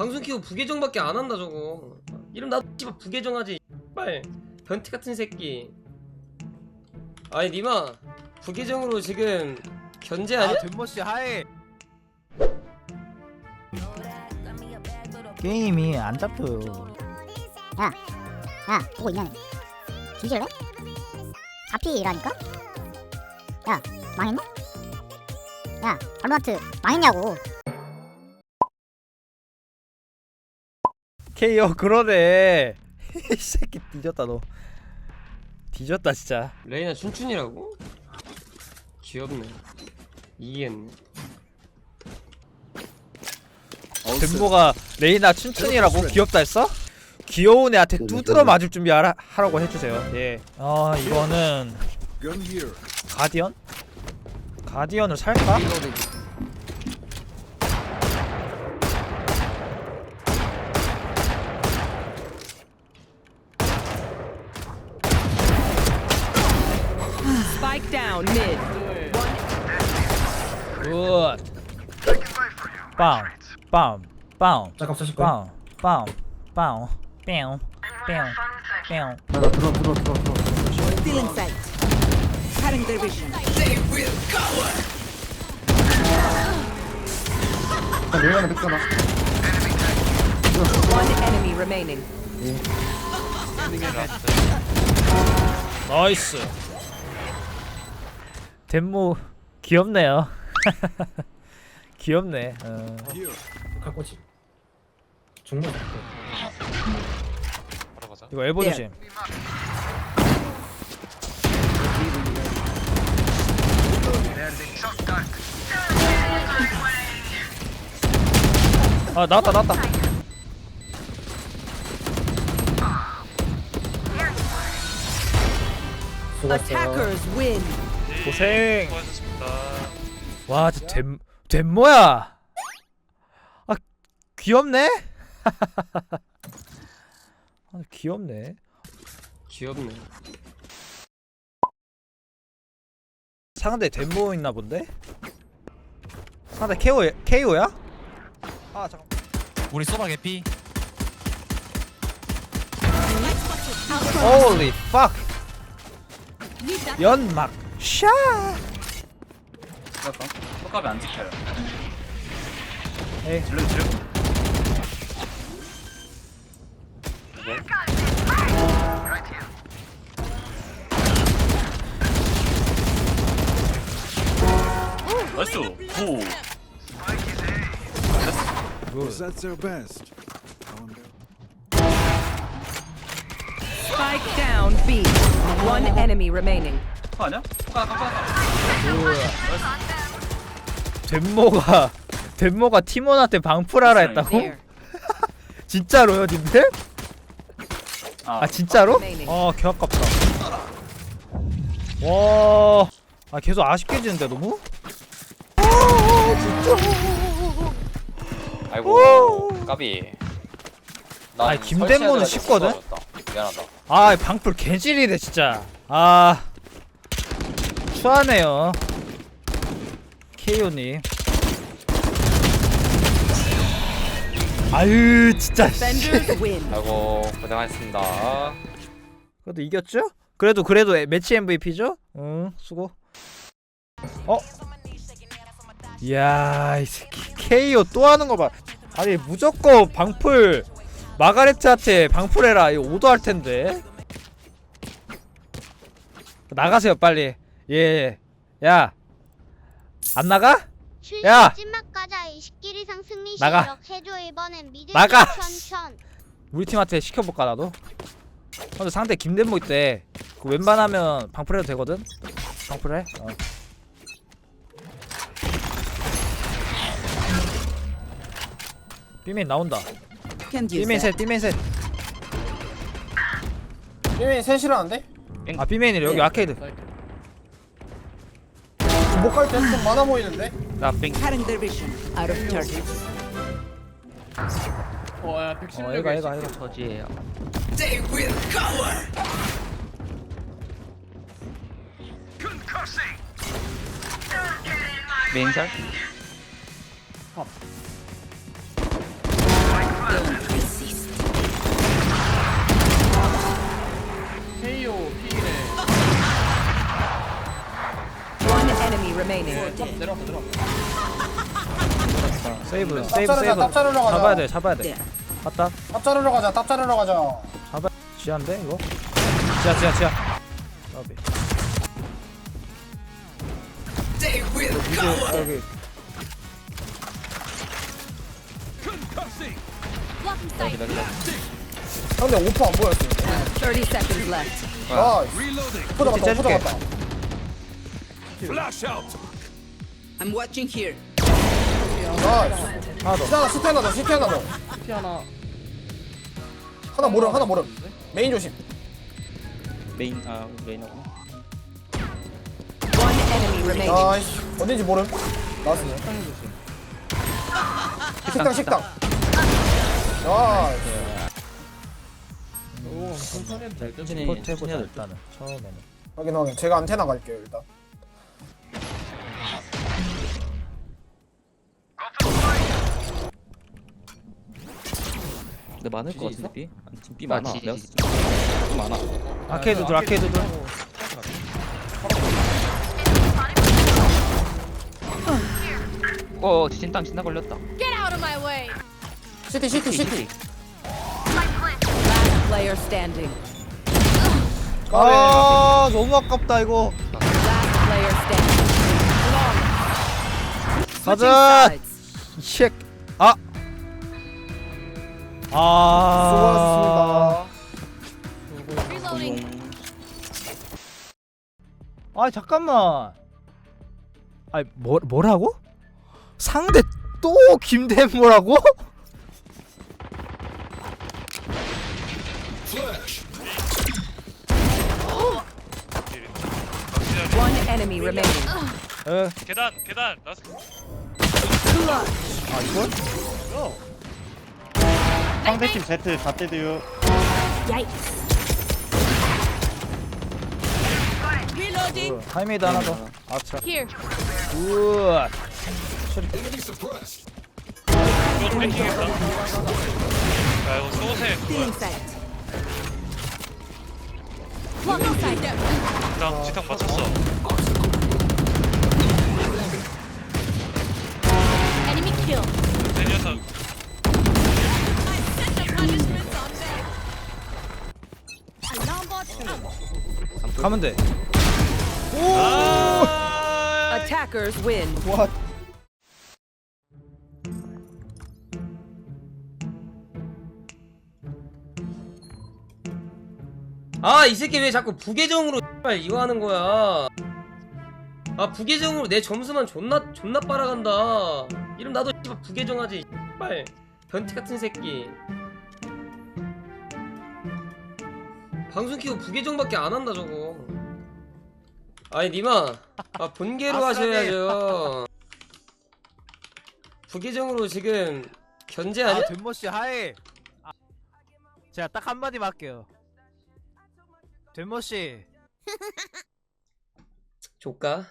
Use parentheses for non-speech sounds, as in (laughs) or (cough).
방송 키고 부계정밖에 안 한다 저거 이름 나 씨발 부계정하지 빨 변태 같은 새끼 아니 니마 부계정으로 지금 견제 아니야? 덴머씨 하해 게임이 안 잡혀요. 야, 야, 보고 있냐? 뒤질래? 잡히라니까? 야, 망했네? 야, 발로란트 망했냐고. 케이어 (laughs) 그러네. 이 새끼 뒤졌다 너. 뒤졌다 진짜. 레이나 춘춘이라고? 귀엽네 이해했네 덴보가 레이나 춘춘이라고 귀엽다 했어? 귀여운 애한테 두드러 맞을 준비 하라, 하라고 해주세요. 예. 아 이거는 가디언? 가디언을 살까? Spike down mid. 굿. 빵, 빵, 빵, 잠깐 사실 거야. 빵, 빵, 빵, 뿅, 뿅, 뿅. 나나 들어 들어 들어 들어. Stealing sight. Cutting their vision. 나 레이나는 뺐잖아. One enemy remaining. 나이스. 덴모 귀엽네요. (laughs) 귀엽네. 어. 갈 거지. 정말 갈 이거 엘보 조심. 아 나왔다 나왔다. 수고했어. Attackers win. 고생. 와, 진짜 됨 됨모야. 아 귀엽네. (laughs) 아 귀엽네. 귀엽네 상대 덴모 있나 본데? 상대 케오 케이오야? 아 잠깐. 우리 소바 개피 Holy fuck. 연막 샤. 똑값이 안 지켜요. 에이. 질러 질러. 나이스. 오. That's their best. Spike down B. One enemy remaining. 그거 아니야? 덴모가 덴모가 팀원한테 방풀하라 했다고? (laughs) 진짜로요, 님들? 아, 아 진짜로? 아 개 아깝다. 와. 아 계속 아쉽게 지는데 너무? 아이고 까비 난 아니, 김대모는 설치해야 쉽거든? 미안하다 아 방풀 개질이네 진짜. 아 추하네요. 케이오님. 아유 진짜. 씨. Defenders win. 아이고 고생하셨습니다 그래도 이겼죠? 그래도 그래도 매치 MVP죠? 응 수고. 어? 이야 이 새끼 KO 또 하는 거 봐. 아니 무조건 방풀 마가레트한테 방풀해라 이거 오도할 텐데. 나가세요 빨리. 예. 야. 안 나가? 야! 마지막 가자 20길 이상 승리 나가. 실력 해줘 이번엔 미드 나가! 천천. 우리 팀한테 시켜볼까 나도? 근데 상대 김대모 있대. 그 웬만하면 방풀해도 되거든. 방풀해. 어. B메인 나온다. Can't use that. 셋, B메인 셋. 게임이 셋이라는데? 아 B메인이래 여기 아케이드. 못갈 때좀 많아 보이는데? 나 빙. Cutting their vision. Out of targets. 어 얘가 얘가 얘가. 저지예요 메인살? 헤이오 피 enemy remaining. 내려왔어 내려왔어. 세이브 세이브 세이브 가자. 잡아야 돼 잡아야 돼 네. 갔다 짭 자르러 가자 짭 자르러 가자. 지하인데 이거 지하 지하 지하 까비 여기 근데 오퍼 안 보였어. 30 seconds left. 아, 오퍼 째줄게. 잡 았다. I'm watching here. 아, 하나 더 시트 하나 시트 하나 더 시트 하나 더. 시트 하나. 하나 모름 하나 모름. 메인 조심. 메인 아 메인하고 One enemy remaining. 아이씨 어딘지 모름. 나왔네. 식당 식당. 아, 천천히 포트 해보자 천천히 해야 일단은 처음에는 확인 확인. 제가 안테나 갈게요 일단. 근데 많을 것 같은데 B? 아니 지금 B 많아. 많아 내가 봤을 때좀 많아 아케이드 둘 아케이드 둘어 진땅 진땅 걸렸다 시티 시티 시티. Last player standing. 아 너무 아깝다 이거 Last player standing. Switching 가자 sides. 이색 아 아. 수고하셨습니다. 아 잠깐만. 아니 뭐 뭐라고? 상대 또 김대모라고? One enemy remaining. 에. 계단 계단 나스 아 이걸? 상대팀 Z 다 때려요. 어, 타이메이드 하나 더. 아차. 우와. 이거 뺏기겠다 야 이거 소세 Stealing sight. 지탕 지탕 맞췄어 내 녀석 가면 돼. 아 Attackers win. 와. 아이 새끼 왜 자꾸 부계정으로 X발 이거 하는 거야 아 부계정으로 내 점수만 존나 존나 빨아간다 이름 나도 X발 부계정 하지 X발 변태 같은 새끼 방송 키고 부계정밖에 안 한다 저거 아니 니마 아 본계로 하셔야죠 부계정으로 지금 견제 아니야? 아 된모 씨 하이. 아, 제가 딱 한마디만 할게요. 된모 씨. 조까